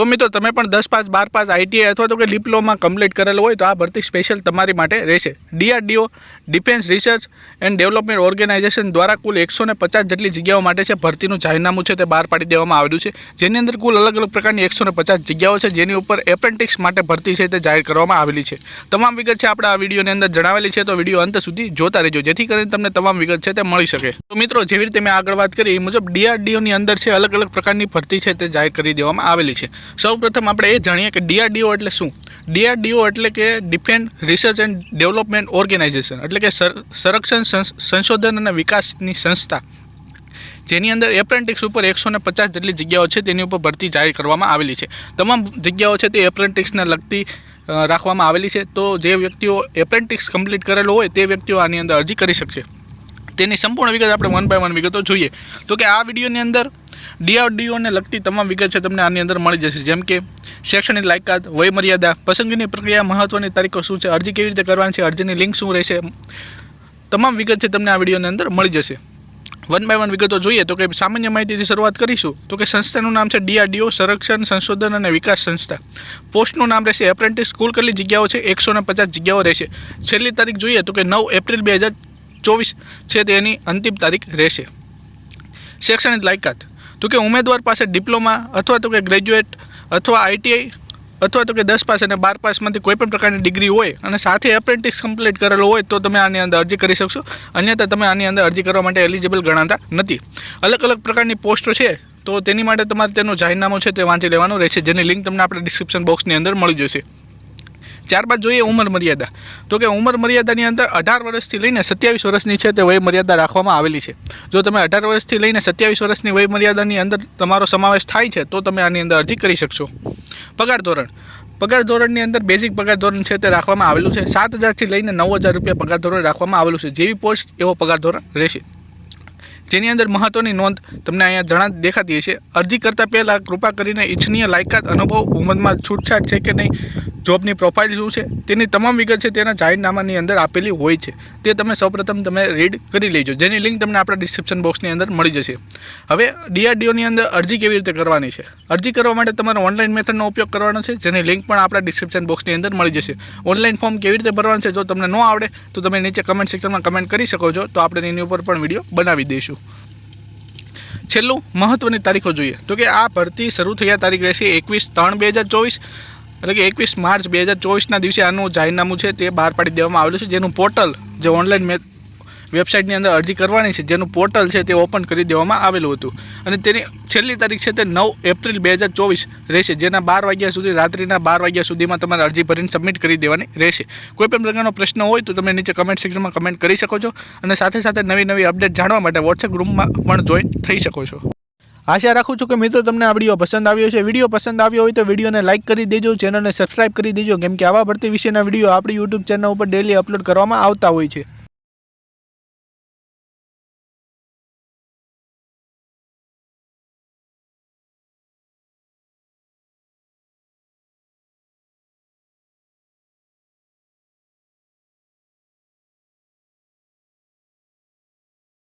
તો મિત્રો, તમે પણ દસ પાસ, બાર પાસ આઈટીઆઈ અથવા તો કે ડિપ્લોમા કમ્પ્લીટ કરેલો હોય તો આ ભરતી સ્પેશિયલ તમારી માટે રહેશે. DRDO defence research and development organisation દ્વારા કુલ એકસો પચાસ જેટલી જગ્યાઓ માટે છે ભરતીનું જાહેરનામું છે તે બહાર પાડી દેવામાં આવેલું છે. જેની અંદર કુલ અલગ અલગ પ્રકારની એકસો ને પચાસ જગ્યાઓ છે જેની ઉપર એપ્રેન્ટિક્સ માટે ભરતી છે તે જાહેર કરવામાં આવેલી છે. તમામ વિગત છે આપણે આ વિડીયોની અંદર જણાવેલી છે તો વીડિયો અંત સુધી જોતા રહેજો, જેથી કરીને તમને તમામ વિગત છે તે મળી શકે. તો મિત્રો, જેવી રીતે મેં આગળ વાત કરી એ મુજબ ડીઆરડીઓની અંદર છે અલગ અલગ પ્રકારની ભરતી છે તે જાહેર કરી દેવામાં આવેલી છે. સૌપ્રથમ આપણે એ જાણીએ કે ડીઆરડીઓ એટલે શું? ડીઆરડીઓ એટલે કે defence research and development organisation એટલે કે સર- સંરક્ષણ સંશોધન અને વિકાસની સંસ્થા. જેની અંદર એપ્રેન્ટિક્સ ઉપર એકસો ને પચાસ જેટલી જગ્યાઓ છે, તેની ઉપર ભરતી જાહેર કરવામાં આવેલી છે. તમામ જગ્યાઓ છે તે એપ્રેન્ટિક્સને લગતી રાખવામાં આવેલી છે. તો જે વ્યક્તિઓ એપ્રેન્ટિક્સ કમ્પ્લીટ કરેલો હોય, તે વ્યક્તિઓ આની અંદર અરજી કરી શકશે. તેની સંપૂર્ણ વિગત આપણે વન બાય વન વિગતો જોઈએ. તો કે આ વિડીયોની અંદર ડીઆરડીઓને લગતી તમામ વિગત છે તમને આની અંદર મળી જશે. જેમ કે શૈક્ષણિક લાયકાત, વયમર્યાદા, પસંદગીની પ્રક્રિયા મહત્ત્વની તારીખો શું છે, અરજી કેવી રીતે કરવાની છે, અરજીની લિંક શું રહેશે, તમામ વિગત છે તમને આ વિડીયોની અંદર મળી જશે. વન બાય વન વિગતો જોઈએ તો કે સામાન્ય માહિતીથી શરૂઆત કરીશું તો કે સંસ્થાનું નામ છે ડીઆરડીઓ, સંરક્ષણ, સંશોધન અને વિકાસ સંસ્થા. પોસ્ટનું નામ રહેશે એપ્રેન્ટિસ કુલ કેટલી જગ્યાઓ છે એકસો પચાસ જગ્યાઓ રહેશે. છેલ્લી તારીખ જોઈએ તો કે નવ એપ્રિલ બે હજાર ચોવીસ છે તેની અંતિમ તારીખ રહેશે. શૈક્ષણિક લાયકાત. તો કે ઉમેદવાર પાસે ડિપ્લોમા અથવા તો કે ગ્રેજ્યુએટ અથવા આઈટીઆઈ અથવા તો કે દસ પાસ અને બાર પાસમાંથી કોઈ પણ પ્રકારની ડિગ્રી હોય અને સાથે એપ્રેન્ટિસ કમ્પ્લીટ કરેલો હોય તો તમે આની અંદર અરજી કરી શકશો. અન્યથા તમે આની અંદર અરજી કરવા માટે એલિજિબલ ગણાતા નથી. અલગ અલગ પ્રકારની પોસ્ટો છે તો તેની માટે તમારે તેનું જાહેરનામું છે તે વાંચી લેવાનું રહેશે. જેની લિંક તમને આપણે ડિસ્ક્રિપ્શન બોક્સની અંદર મળી જશે. ત્યારબાદ જોઈએ ઉંમર મર્યાદા. તો કે ઉંમર મર્યાદાની અંદર અઢાર વર્ષથી લઈને સત્યાવીસ વર્ષની છે તે વય મર્યાદા રાખવામાં આવેલી છે. જો તમે અઢાર વર્ષથી લઈને સત્યાવીસ વર્ષની વય મર્યાદાની અંદર તમારો સમાવેશ થાય છે, તો તમે આની અંદર અરજી કરી શકશો. પગાર ધોરણ. પગાર ધોરણની અંદર બેઝિક પગાર ધોરણ છે તે રાખવામાં આવેલું છે. સાત હજારથી લઈને નવ હજાર રૂપિયા પગાર ધોરણ રાખવામાં આવેલું છે. જેવી પોસ્ટ એવો પગાર ધોરણ રહેશે. જેની અંદર મહત્ત્વની નોંધ તમને અહીંયા જણા દેખાતી હશે. અરજી કરતાં પહેલાં કૃપા કરીને ઇચ્છનીય લાયકાત, અનુભવ, ઉંમરમાં છૂટછાટ છે કે નહીં, જોબની પ્રોફાઇલ શું છે, તેની તમામ વિગત છે તેના જાહેરનામાની અંદર આપેલી હોય છે. તે તમે સૌપ્રથમ તમે રીડ કરી લેજો. જેની લિંક તમને આપણા ડિસ્ક્રિપ્શન બોક્સની અંદર મળી જશે. હવે ડીઆરડીઓની અંદર અરજી કેવી રીતે કરવાની છે? અરજી કરવા માટે તમારે ઓનલાઈન મેથડનો ઉપયોગ કરવાનો છે, જેની લિંક પણ આપણા ડિસ્ક્રિપ્શન બોક્સની અંદર મળી જશે. ઓનલાઈન ફોર્મ કેવી રીતે ભરવાનું છે, જો તમને ન આવડે, તો તમે નીચે કમેન્ટ સેક્શનમાં કમેન્ટ કરી શકો છો. તો આપણે એની ઉપર પણ વીડિયો બનાવી દઈશું. છેલ્લું મહત્ત્વની તારીખો જોઈએ. તો કે આ ભરતી શરૂ થયા તારીખ રહેશે એકવીસ ત્રણ બે હજાર ચોવીસ. એટલે કે એકવીસ માર્ચ બે હજાર ચોવીસના દિવસે આનું જાહેરનામું છે તે બહાર પાડી દેવામાં આવેલું છે, જેનું પોર્ટલ જે ઓનલાઈન મે વેબસાઇટની અંદર અરજી કરવાની છે, જેનું પોર્ટલ છે તે ઓપન કરી દેવામાં આવેલું હતું. અને તેની છેલ્લી તારીખ છે તે નવ એપ્રિલ બે હજાર ચોવીસ રહેશે, જેના બાર વાગ્યા સુધી, રાત્રિના બાર વાગ્યા સુધીમાં તમારે અરજી ભરીને સબમિટ કરી દેવાની રહેશે. કોઈ પણ પ્રકારનો પ્રશ્ન હોય તો તમે નીચે કમેન્ટ સેક્શનમાં કમેન્ટ કરી શકો છો અને સાથે સાથે નવી નવી અપડેટ જાણવા માટે વોટ્સએપ ગ્રુપમાં પણ જોઈન થઈ શકો છો. આશા રાખું છું કે મિત્રો તમને આ વીડિયો પસંદ આવ્યો છે વીડિયો પસંદ આવ્યો હોય તો વિડીયોને લાઇક કરી દેજો ચેનલને સબસ્ક્રાઇબ કરી દેજો, કેમ કે આવા ભરતી વિશેના વીડિયો આપણી યુટ્યુબ ચેનલ ઉપર ડેલી અપલોડ કરવામાં આવતા હોય છે.